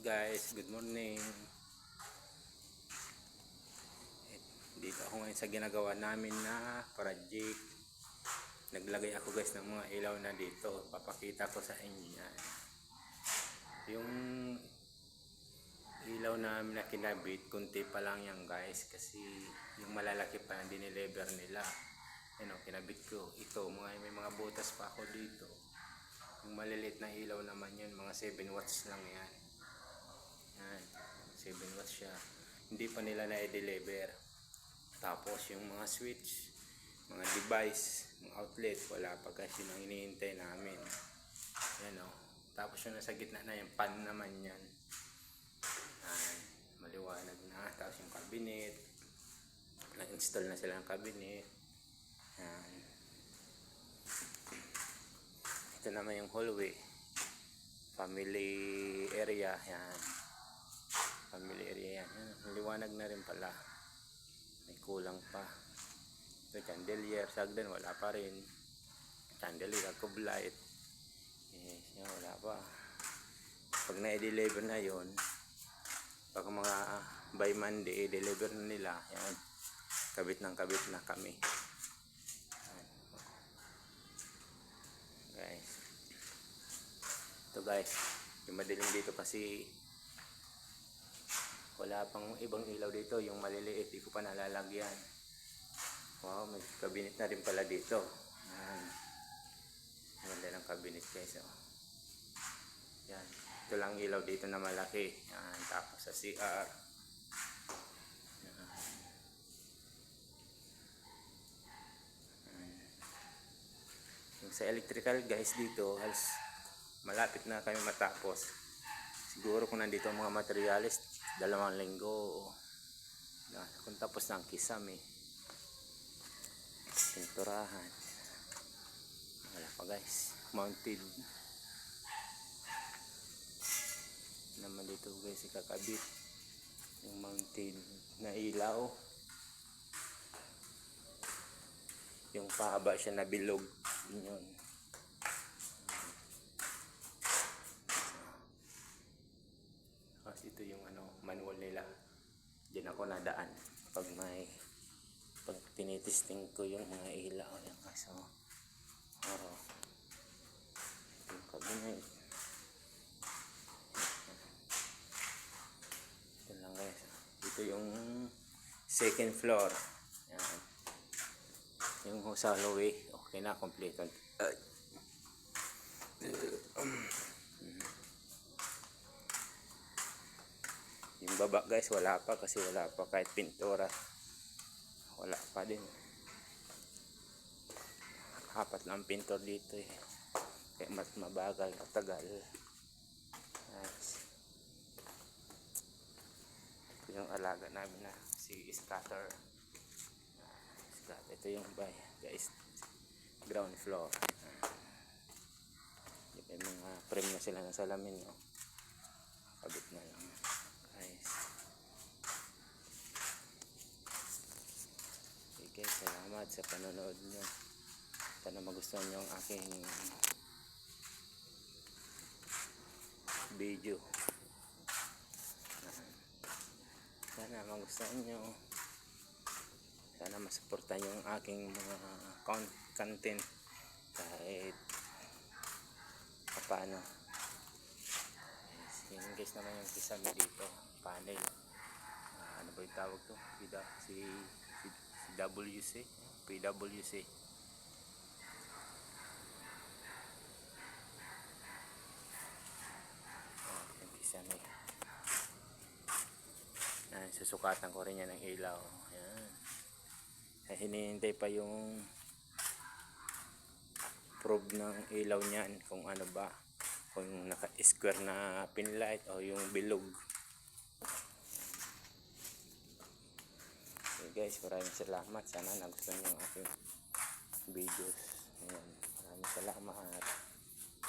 guys, good morning. Eh, Dito ako ngayon sa ginagawa namin na project. Naglagay ako guys ng mga ilaw na dito. Papakita ko sa inyo yan. Yung ilaw namin na kinabit, kunti pa lang yan guys. Kasi yung malalaki pa yung dineliver nila. Ano, kinabit ko. Ito, mga, may mga butas pa ako dito. Yung maliliit na ilaw naman yun, mga 7 watts lang yan. Yan, 7 watts siya. Hindi pa nila na-deliver. Tapos yung mga switch, mga device, mga outlet, wala pa kasi nang iniintay namin. Yan o. Tapos yung nasa gitna na yung pan naman yan. Yan, maliwanag na. Tapos yung cabinet. Na-install na sila ng cabinet. Yan. Ito naman yung hallway. Family area. Yan. Family area yan. yan. Liwanag na rin pala. May kulang pa. Ito chandelier. Sagdan wala pa rin. Chandelier. Cube light. Yes, yan wala pa. Pag na-deliver na yon pag mga ah, by Monday, i-deliver na nila. Yan. Kabit ng kabit na kami. guys ito guys yung madilim dito kasi wala pang ibang ilaw dito. Yung maliliit di ko pa nalalagyan. Wow may cabinet na rin pala dito. Yan ganda ng cabinet guys oh. yan ito lang ilaw dito na malaki. Yan tapos sa CR yan. Yung sa electrical guys dito halos malapit na kami matapos. Siguro kung nandito ang mga materialis dalawang linggo kung tapos na ang kisam eh. Pinturahan. Wala pa guys. Mounted naman dito guys ikakabit yung mounted na ilaw. Yung pahaba siya na bilog. Yun yun kasi ito yung ano manual nila. Diyan ako nadaan pag may pag tinitesting ko yung mga ilaw yan kaso ito yung cabinet ito lang guys. Ito yung second floor. Yan. Yung sa hallway okay na complete Ay. Baba guys wala pa kasi wala pa. Kahit pintura wala pa din. Apat lang pintor dito eh. Kaya mas mabagal matagal. Nice. ito yung alaga namin na si scatter. Ito yung bay guys. Ground floor. May mga frame na sila ng salamin no? kabit na lang guys okay guys salamat sa panonood nyo. Sana magustuhan nyo ang aking video. Sana magustuhan nyo. Sana masuportan nyo ang aking mga con- content. Kahit paano yes, yun guys naman yung kisame dito panel. Ah, ano ba yung tawag to? Si, si WC PWC oh, yung kisame yan, susukatan ko rin yan ng ilaw. Yan. Eh, hinihintay pa yung probe ng ilaw niyan kung ano ba. Kung naka-square na pinlight o yung bilog guys maraming salamat. Sana nagustuhan yung aking videos. Ayan, maraming salamat